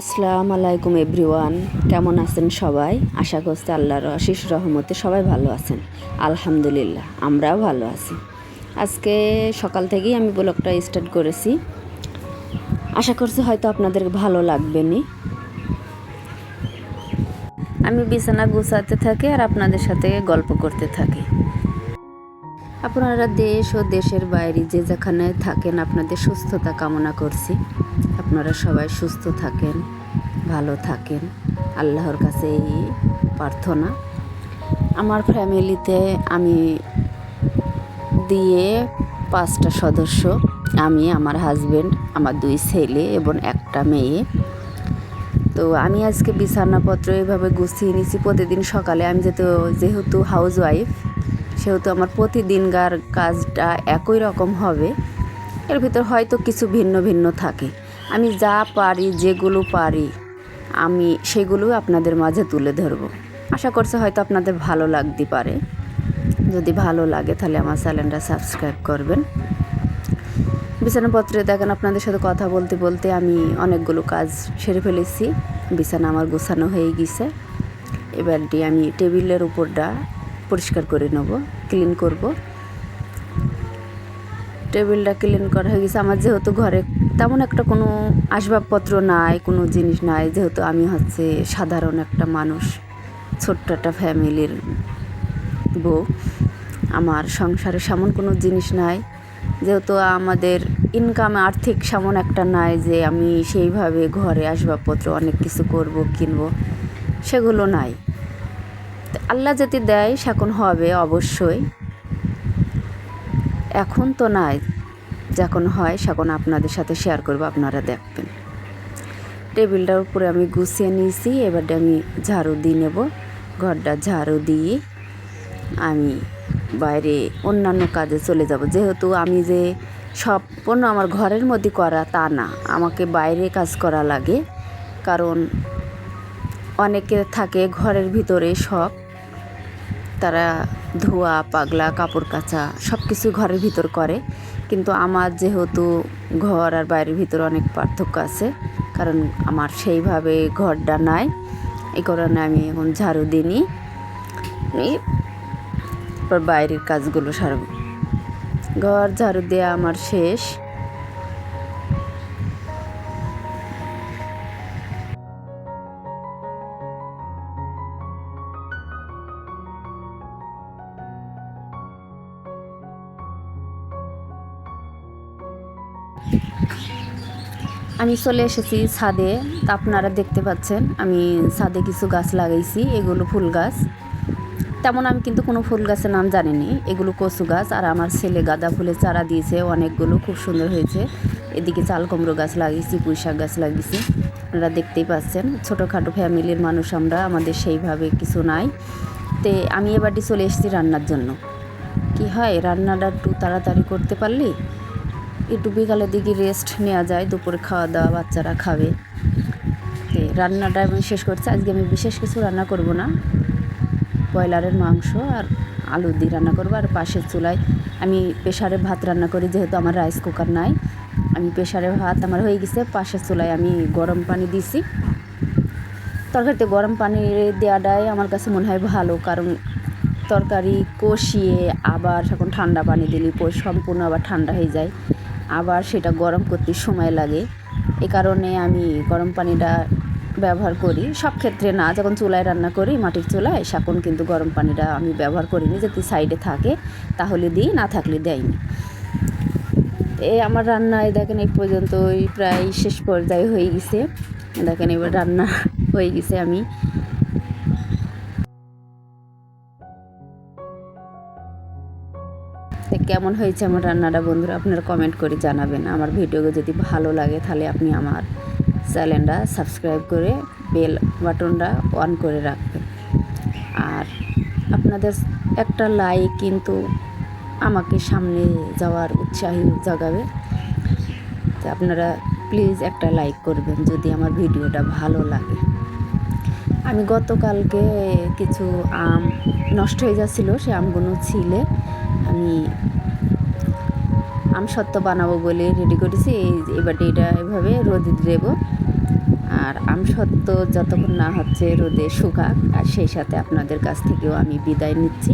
আসসালামু আলাইকুম এভরিওয়ান, কেমন আছেন সবাই? আশা করছি আল্লাহর আশিস রহমতে সবাই ভালো আছেন। আলহামদুলিল্লাহ, আমরাও ভালো আছি। আজকে সকাল থেকেই আমি ব্লগটা স্টার্ট করেছি। আশা করছি হয়তো আপনাদের ভালো লাগবে নি আমি বিছানা গুছাতে থাকি আর আপনাদের সাথে গল্প করতে থাকি। আপনারা দেশ ও দেশের বাইরে যে যেখানে থাকেন, আপনাদের সুস্থতা কামনা করছি। আপনারা সবাই সুস্থ থাকেন, ভালো থাকেন। আল্লাহর কাছে এই প্রার্থনা। আমার ফ্যামিলিতে আমি দিয়ে পাঁচটা সদস্য। আমি, আমার হাজব্যান্ড আমার দুই ছেলে এবং একটা মেয়ে। তো আমি আজকে বিছানাপত্র এইভাবে গুছিয়ে নিছি। প্রতিদিন সকালে আমি যেহেতু যেহেতু হাউস ওয়াইফ সেহেতু আমার প্রতিদিনকার কাজটা একই রকম হবে। এর ভিতর হয়তো কিছু ভিন্ন ভিন্ন থাকে। আমি যা পারি, যেগুলো পারি, আমি সেগুলো আপনাদের মাঝে তুলে ধরব। আশা করছি হয়তো আপনাদের ভালো লাগতে পারে। যদি ভালো লাগে তাহলে আমার চ্যানেলটা সাবস্ক্রাইব করবেন। বিছানাপত্রে দেখেন আপনাদের সাথে কথা বলতে বলতে আমি অনেকগুলো কাজ সেরে ফেলেছি। বিছানা আমার গোছানো হয়ে গেছে। এবারটি আমি টেবিলের উপরটা পরিষ্কার করে নেব ক্লিন করব। টেবিলটা ক্লিন করা হয়ে গেছে। আমার যেহেতু ঘরে তেমন একটা কোনো আসবাবপত্র নাই, কোনো জিনিস নাই, যেহেতু আমি হচ্ছে সাধারণ একটা মানুষ, ছোট্ট একটা ফ্যামিলির বউ, আমার সংসারে সেমন কোনো জিনিস নাই। যেহেতু আমাদের ইনকাম আর্থিক সেমন একটা নাই যে আমি সেইভাবে ঘরে আসবাবপত্র অনেক কিছু করব, কিনবো, সেগুলো নাই। আল্লাহ যদি দেয় সেখন হবে অবশ্যই। এখন তো নাই, যখন হয় সেখন আপনাদের সাথে শেয়ার করব, আপনারা দেখবেন। টেবিলটার উপরে আমি গুছিয়ে নিয়েছি এবারটা আমি ঝাড়ু দিয়ে নেব। ঘরটা ঝাড়ু দিয়ে আমি বাইরে অন্যান্য কাজে চলে যাব। যেহেতু আমি যে সম্পূর্ণ আমার ঘরের মধ্যে করা তা না, আমাকে বাইরে কাজ করা লাগে। কারণ অনেকে থাকে ঘরের ভিতরে সব তারা ধোয়া, পাগলা, কাপড় কাচা সব কিছু ঘরের ভিতর করে। কিন্তু আমার যেহেতু ঘর আর বাইরের ভিতর অনেক পার্থক্য আছে, কারণ আমার সেইভাবে ঘরটা নাই। এই কারণে আমি এখন ঝাড়ু তারপর বাইরের কাজগুলো সারব। ঘর ঝাড়ু দেওয়া আমার শেষ। আমি চলে এসেছি ছাদে। তা আপনারা দেখতে পাচ্ছেন, আমি ছাদে কিছু গাছ লাগাইছি, এগুলো ফুল গাছ। তেমন আমি কিন্তু কোনো ফুল গাছের নাম জানি নি এগুলো কচু গাছ। আর আমার ছেলে গাঁদা ফুলের চারা দিয়েছে, অনেকগুলো খুব সুন্দর হয়েছে। এদিকে চাল কুমড়ো গাছ লাগিয়েছি, পুঁই শাক গাছ লাগিয়েছি। আপনারা দেখতেই পাচ্ছেন, ছোটোখাটো ফ্যামিলির মানুষ আমরা, আমাদের সেইভাবে কিছু নাই। তে আমি এবারটি চলে এসেছি রান্নার জন্য। কি হয়, রান্নাটা একটু তাড়াতাড়ি করতে পারলি? একটু বিকালের দিকে রেস্ট নেওয়া যায়, দুপুরে খাওয়া দাওয়া বাচ্চারা খাবে। রান্নাটা আমি শেষ করছি। আজকে আমি বিশেষ কিছু রান্না করব না। ব্রয়লারের মাংস আর আলু দিয়ে রান্না করব। আর পাশের চুলায় আমি প্রেশারে ভাত রান্না করি, যেহেতু আমার রাইস কুকার নাই। আমি প্রেশারে ভাত আমার হয়ে গেছে। পাশের চুলায় আমি গরম পানি দিছি। তরকারিতে গরম পানি দেওয়াটাই আমার কাছে মনে হয় ভালো, কারণ তরকারি কষিয়ে আবার এখন ঠান্ডা পানি দিলে সম্পূর্ণ আবার ঠান্ডা হয়ে যায়। আবার সেটা গরম করতে সময় লাগে। এ কারণে আমি গরম পানিটা ব্যবহার করি। সব ক্ষেত্রে না, যখন চুলায় রান্না করি, মাটির চুলায় সেখন কিন্তু গরম পানিটা আমি ব্যবহার করিনি। যদি সাইডে থাকে, তাহলে দিই, না থাকলে দেয়নি। এ আমার রান্নায় দেখেন এই পর্যন্ত ওই প্রায় শেষ পর্যায়ে হয়ে গেছে। দেখেন এবার রান্না হয়ে গেছে আমি। কেমন হয়েছে আমার রান্নাটা বন্ধুরা আপনারা কমেন্ট করে জানাবেন। আমার ভিডিও যদি ভালো লাগে তাহলে আপনি আমার চ্যানেলটা সাবস্ক্রাইব করে বেল বাটনটা অন করে রাখবেন। আর আপনাদের একটা লাইক কিন্তু আমাকে সামনে যাওয়ার উৎসাহী জাগাবে। তো আপনারা প্লিজ একটা লাইক করবেন যদি আমার ভিডিওটা ভালো লাগে। আমি গতকালকে কিছু আম নষ্ট হয়ে যাচ্ছিল, সে আমগুলো ছিলে। আমি সত্ত্ব বানাবো বলে রেডি করেছি। এই এবার এটা এভাবে রোদে দেবো। আর আম সত্য যতক্ষণ না হচ্ছে রোদে শুকাক, আর সেই সাথে আপনাদের কাছ থেকেও আমি বিদায় নিচ্ছি।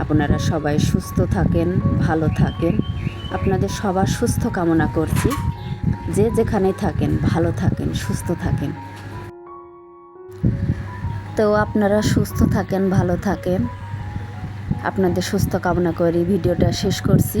আপনারা সবাই সুস্থ থাকেন, ভালো থাকেন। আপনাদের সবার সুস্থ কামনা করছি। যে যেখানেই থাকেন, ভালো থাকেন, সুস্থ থাকেন। তো আপনারা সুস্থ থাকেন, ভালো থাকেন। আপনাদের সুস্থ কামনা করি ভিডিওটা শেষ করছি।